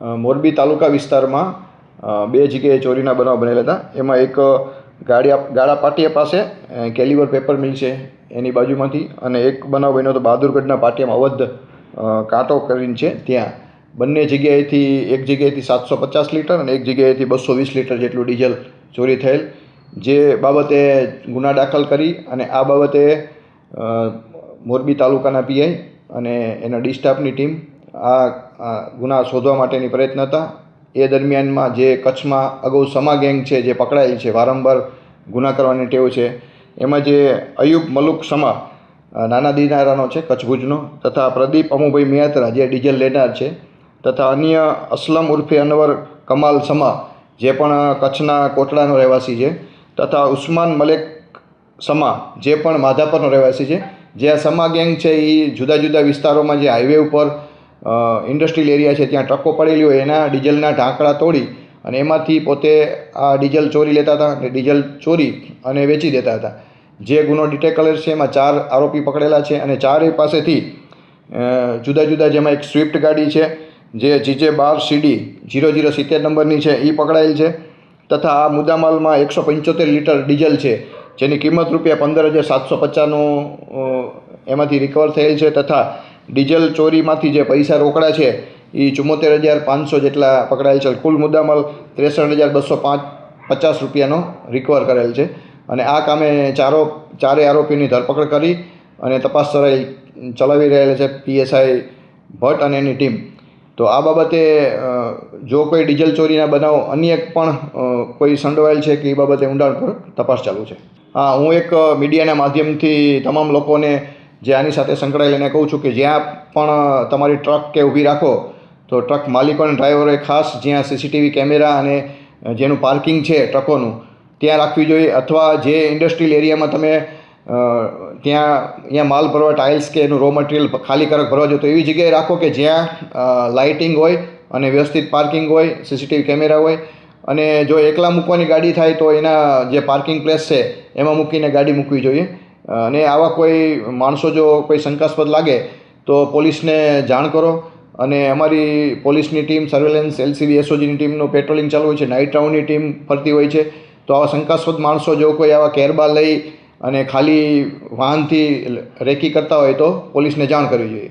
મોરબી તાલુકા વિસ્તારમાં બે જગ્યાએ ચોરીના બનાવ બનેલા હતા. એમાં એક ગાડિયા ગાળા પાટિયા પાસે કેલિવર પેપર મિલ છે એની બાજુમાંથી અને એક બનાવ બન્યો હતો, બહાદુરગઢના પાટિયામાં અવધ કાંટો કરીને છે ત્યાં. બંને જગ્યાએથી, એક જગ્યાએથી સાતસો પચાસ લીટર અને એક જગ્યાએથી બસો વીસ લીટર જેટલું ડીઝલ ચોરી થયેલ. જે બાબતે ગુના દાખલ કરી અને આ બાબતે મોરબી તાલુકાના પીઆઈ અને એના ડી સ્ટાફની ટીમ આ ગુના શોધવા માટેની પ્રયત્ન હતા. એ દરમિયાનમાં જે કચ્છમાં અગાઉ સમા ગેંગ છે, જે પકડાયેલ છે, વારંવાર ગુના કરવાની ટેવ છે, એમાં જે અયુબ મલુક સમા નાના દિનારાનો છે, કચ્છ ભુજનો, તથા પ્રદીપ અમુભાઈ મિયાત્રા, જે ડીઝલ લેનાર છે, તથા અન્ય અસલમ ઉર્ફે અનવર કમાલ સમા, જે પણ કચ્છના કોટડાનો રહેવાસી છે, તથા ઉસ્માન મલેક સમા, જે પણ માધાપરનો રહેવાસી છે. જે આ સમા ગેંગ છે એ જુદા જુદા વિસ્તારોમાં જે હાઈવે ઉપર ઇન્ડસ્ટ્રીયલ એરિયા છે ત્યાં ટ્રકો પડેલી હોય, એના ડીઝલના ઢાંકણા તોડી અને એમાંથી પોતે આ ડીઝલ ચોરી લેતા હતા અને ડીઝલ ચોરી અને વેચી દેતા હતા. જે ગુનો ડિટેક્ટ કરેલ છે, એમાં ચાર આરોપી પકડેલા છે અને ચારેય પાસેથી જુદા જુદા જેમાં એક સ્વિફ્ટ ગાડી છે, જે જીજે બાર સીડી જીરો જીરો સિત્તેર નંબરની છે એ પકડાયેલ છે તથા આ મુદ્દામાલમાં એકસો પંચોતેર લીટર ડીઝલ છે, જેની કિંમત રૂપિયા પંદર હજાર સાતસો પચાસનું એમાંથી રિકવર થયેલ છે તથા ડીઝલ ચોરીમાંથી જે પૈસા રોકડા છે, એ ચુમ્મોતેર હજાર પાંચસો જેટલા પકડાયેલ છે. કુલ મુદ્દામાલ ત્રેસઠ હજાર બસો પાંચ પચાસ રૂપિયાનો રિકવર કરેલ છે. અને આ કામે ચારો, ચારે આરોપીની ધરપકડ કરી અને તપાસ ચલાવી ચલાવી રહેલ છે પીએસઆઈ ભટ્ટ અને એની ટીમ. તો આ બાબતે જો કોઈ ડીઝલ ચોરીના બનાવ અન્ય પણ કોઈ સંડોવાયેલ છે કે એ બાબતે ઊંડાણપૂર્વક તપાસ ચાલુ છે. હા, હું એક મીડિયાના માધ્યમથી તમામ લોકોને જે આની સાથે સંકળાયેલ એને કહું છું કે જ્યાં પણ તમારી ટ્રક કે ઊભી રાખો, તો ટ્રક માલિકો અને ડ્રાઈવરોએ ખાસ જ્યાં સીસીટીવી કેમેરા અને જેનું પાર્કિંગ છે ટ્રકોનું, ત્યાં રાખવી જોઈએ. અથવા જે ઇન્ડસ્ટ્રીયલ એરિયામાં તમે ત્યાં, અહીંયા માલ ભરવા, ટાઇલ્સ કે એનું રો મટીરિયલ ખાલી કરક ભરવા જોઈએ તો એવી જગ્યાએ રાખો કે જ્યાં લાઇટિંગ હોય અને વ્યવસ્થિત પાર્કિંગ હોય, સીસીટીવી કેમેરા હોય. અને જો એકલા મૂકવાની ગાડી થાય તો એના જે પાર્કિંગ પ્લેસ છે, એમાં મૂકીને ગાડી મૂકવી જોઈએ. અને આવા કોઈ માણસો જો કોઈ શંકાસ્પદ લાગે, તો પોલીસને જાણ કરો. અને અમારી પોલીસની ટીમ સર્વેલન્સ એલસીબી એસઓજીની ટીમનું પેટ્રોલિંગ ચાલુ હોય છે. નાઇટ રાઉન્ડની ટીમ ફરતી હોય છે. તો આવા શંકાસ્પદ માણસો જો કોઈ આવા કેરબા લઈ અને ખાલી વાહનથી રેકી કરતા હોય તો પોલીસને જાણ કરવી જોઈએ.